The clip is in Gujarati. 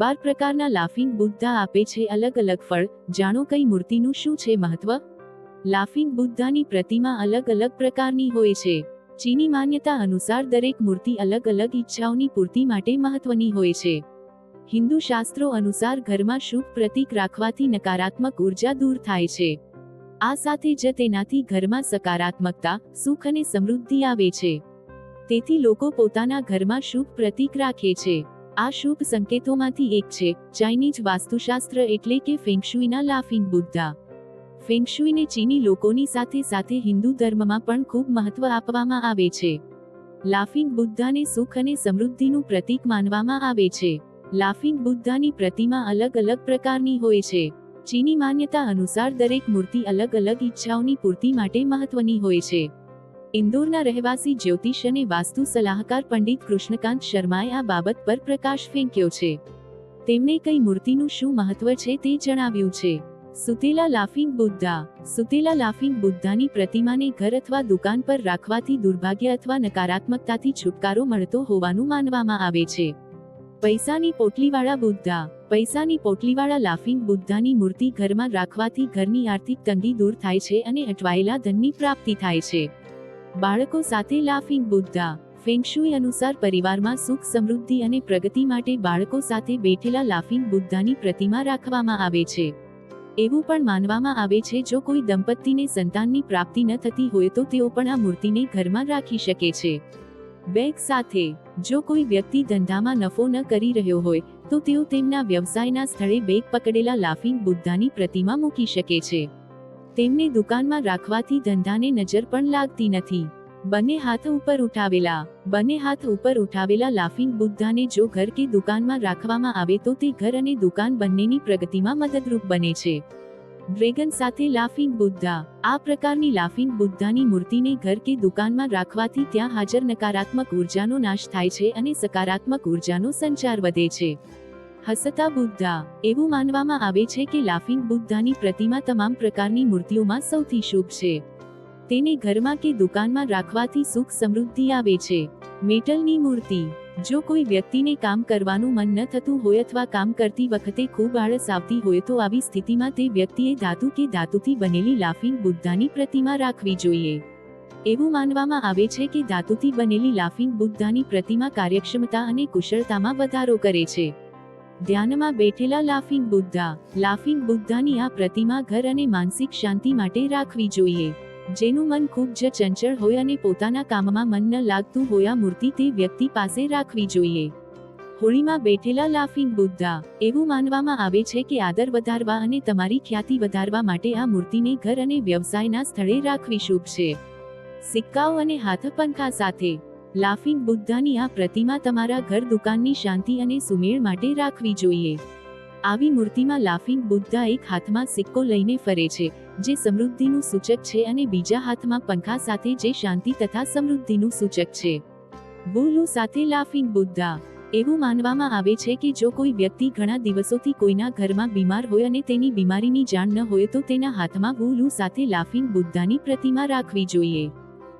બાર પ્રકારના લાફિંગ બુદ્ધા આપે છે અલગ અલગ ફળ. જાણો કઈ મૂર્તિનું શું છે મહત્વ? લાફિંગ બુદ્ધાની પ્રતિમા અલગ અલગ પ્રકારની હોય છે. ચીની માન્યતા અનુસાર દરેક મૂર્તિ અલગ અલગ ઈચ્છાઓની પૂર્તિ માટે મહત્વની હોય છે. હિન્દુ શાસ્ત્રો અનુસાર ઘરમાં શુભ પ્રતીક રાખવાથી નકારાત્મક ઊર્જા દૂર થાય છે. આ સાથે જ તેનાથી ઘરમાં સકારાત્મકતા, સુખ અને સમૃદ્ધિ આવે છે. તેથી લોકો પોતાના ઘરમાં શુભ પ્રતીક રાખે છે. આ શુભ સંકેતોમાંથી એક છે, ચાઇનીઝ વાસ્તુશાસ્ત્ર એટલે કે ફેંગશુઈના લાફિંગ બુદ્ધા. ફેંગશુઈને ચીની લોકોની સાથે સાથે હિન્દુ ધર્મમાં પણ ખૂબ મહત્વ આપવામાં આવે છે. લાફિંગ બુદ્ધાને સુખ અને સમૃદ્ધિનું પ્રતીક માનવામાં આવે છે. લાફિંગ બુદ્ધાની પ્રતિમા અલગ અલગ પ્રકારની હોય છે. ચીની માન્યતા અનુસાર દરેક મૂર્તિ અલગ અલગ ઈચ્છાઓની પૂર્તિ માટે મહત્વની હોય છે. ઇન્દોરના રહેવાસી જ્યોતિષ અને વાસ્તુ સલાહકાર પંડિત કૃષ્ણકાંત શર્માએ આ બાબત પર પ્રકાશ ફેંક્યો છે. તેમણે કઈ મૂર્તિનું શું મહત્વ છે તે જણાવ્યું છે. સુતેલા લાફિંગ બુદ્ધા. સુતેલા લાફિંગ બુદ્ધાની પ્રતિમાને ઘર અથવા દુકાન પર રાખવાથી દુર્ભાગ્ય અથવા નકારાત્મકતાથી છુટકારો મળતો હોવાનું માનવામાં આવે છે. પૈસાની પોટલીવાળા બુદ્ધા. પૈસાની પોટલીવાળા લાફિંગ બુદ્ધાની મૂર્તિ ઘરમાં રાખવાથી ઘરની આર્થિક તંગી દૂર થાય છે અને અટવાયેલા ધનની પ્રાપ્તિ થાય છે. બાળકો સાથે લાફિંગ બુદ્ધા ફેંગશુઈ અનુસાર પરિવારમાં સુખ સમૃદ્ધિ અને પ્રગતિ માટે બાળકો સાથે બેઠેલા લાફિંગ બુદ્ધાની પ્રતિમા રાખવામાં આવે છે. એવું પણ માનવામાં આવે છે, જો કોઈ દંપતીને સંતાનની પ્રાપ્તિ ન થતી હોય તો તેઓ પણ આ મૂર્તિને ઘરમાં રાખી શકે છે. બેગ સાથે, જો કોઈ વ્યક્તિ ધંધામાં નફો ન કરી રહ્યો હોય, તો તેઓ તેમના વ્યવસાયના સ્થળે બેગ પકડેલા લાફિંગ બુદ્ધાની પ્રતિમા મૂકી શકે છે. તેમને દુકાનમાં રાખવાથી ધંધાને નજર પણ લાગતી નથી. બંને હાથ ઉપર ઉઠાવેલા, બંને હાથ ઉપર ઉઠાવેલા લાફિંગ બુદ્ધાને જો ઘર કે દુકાનમાં રાખવામાં આવે તો તે ઘર અને દુકાન બંનેની પ્રગતિમાં મદદરૂપ બને છે. ડ્રેગન સાથે લાફિંગ બુદ્ધા, આ પ્રકારની લાફિંગ બુદ્ધાની મૂર્તિને ઘર કે દુકાનમાં રાખવાથી ત્યાં હાજર નકારાત્મક ઉર્જાનો નાશ થાય છે અને સકારાત્મક ઉર્જાનો સંચાર વધે છે. હસતા બુદ્ધા, એવું માનવામાં આવે છે કે લાફિંગ બુદ્ધાની પ્રતિમા તમામ પ્રકારની મૂર્તિઓમાં સૌથી શુભ છે. તેને ઘરમાં કે દુકાનમાં રાખવાથી સુખ સમૃદ્ધિ આવે છે. મેટલની મૂર્તિ, જો કોઈ વ્યક્તિને કામ કરવાનું મન ન થતું હોય અથવા કામ કરતી વખતે ખૂબ આળસ આવતી હોય તો આવી સ્થિતિમાં તે વ્યક્તિએ ધાતુ કે ધાતુથી બનેલી લાફિંગ બુદ્ધાની પ્રતિમા રાખવી જોઈએ. એવું માનવામાં આવે છે કે ધાતુથી બનેલી લાફિંગ બુદ્ધાની પ્રતિમા કાર્યક્ષમતા અને કુશળતામાં વધારો કરે છે. ધ્યાનમાં બેઠેલા લાફિંગ બુદ્ધા, લાફિંગ બુદ્ધાની આ પ્રતિમા ઘર અને માનસિક શાંતિ માટે રાખવી જોઈએ. જેનું મન ખૂબ જ ચંચળ હોય અને પોતાના કામમાં મન ન લાગતું હોય આ મૂર્તિ તે વ્યક્તિ પાસે રાખવી જોઈએ. હોળીમાં બેઠેલા લાફિંગ બુદ્ધા, એવું માનવામાં આવે છે કે આદર વધારવા અને તમારી ખ્યાતિ વધારવા માટે આ મૂર્તિને ઘર અને વ્યવસાયના સ્થળે રાખવી શુભ છે. સિક્કાઓ અને હાથ પંખા સાથે લાફિંગ બુદ્ધાની આ પ્રતિમા તમારા ઘર દુકાનની શાંતિ અને સુમેળ માટે રાખવી જોઈએ. આવી મૂર્તિમાં લાફિંગ બુદ્ધા એક હાથમાં સિક્કો લઈને ફરે છે, જે સમૃદ્ધિનું સૂચક છે અને બીજા હાથમાં પંખા સાથે જે શાંતિ તથા સમૃદ્ધિનું સૂચક છે. બુલુ સાથે લાફિંગ બુદ્ધા, એવું માનવામાં આવે છે કે જો કોઈ વ્યક્તિ ઘણા દિવસોથી કોઈના ઘરમાં બીમાર હોય અને તેની બીમારીની જાણ ન હોય તો તેના હાથમાં ગુલુ સાથે લાફિંગ બુદ્ધાની પ્રતિમા રાખવી જોઈએ.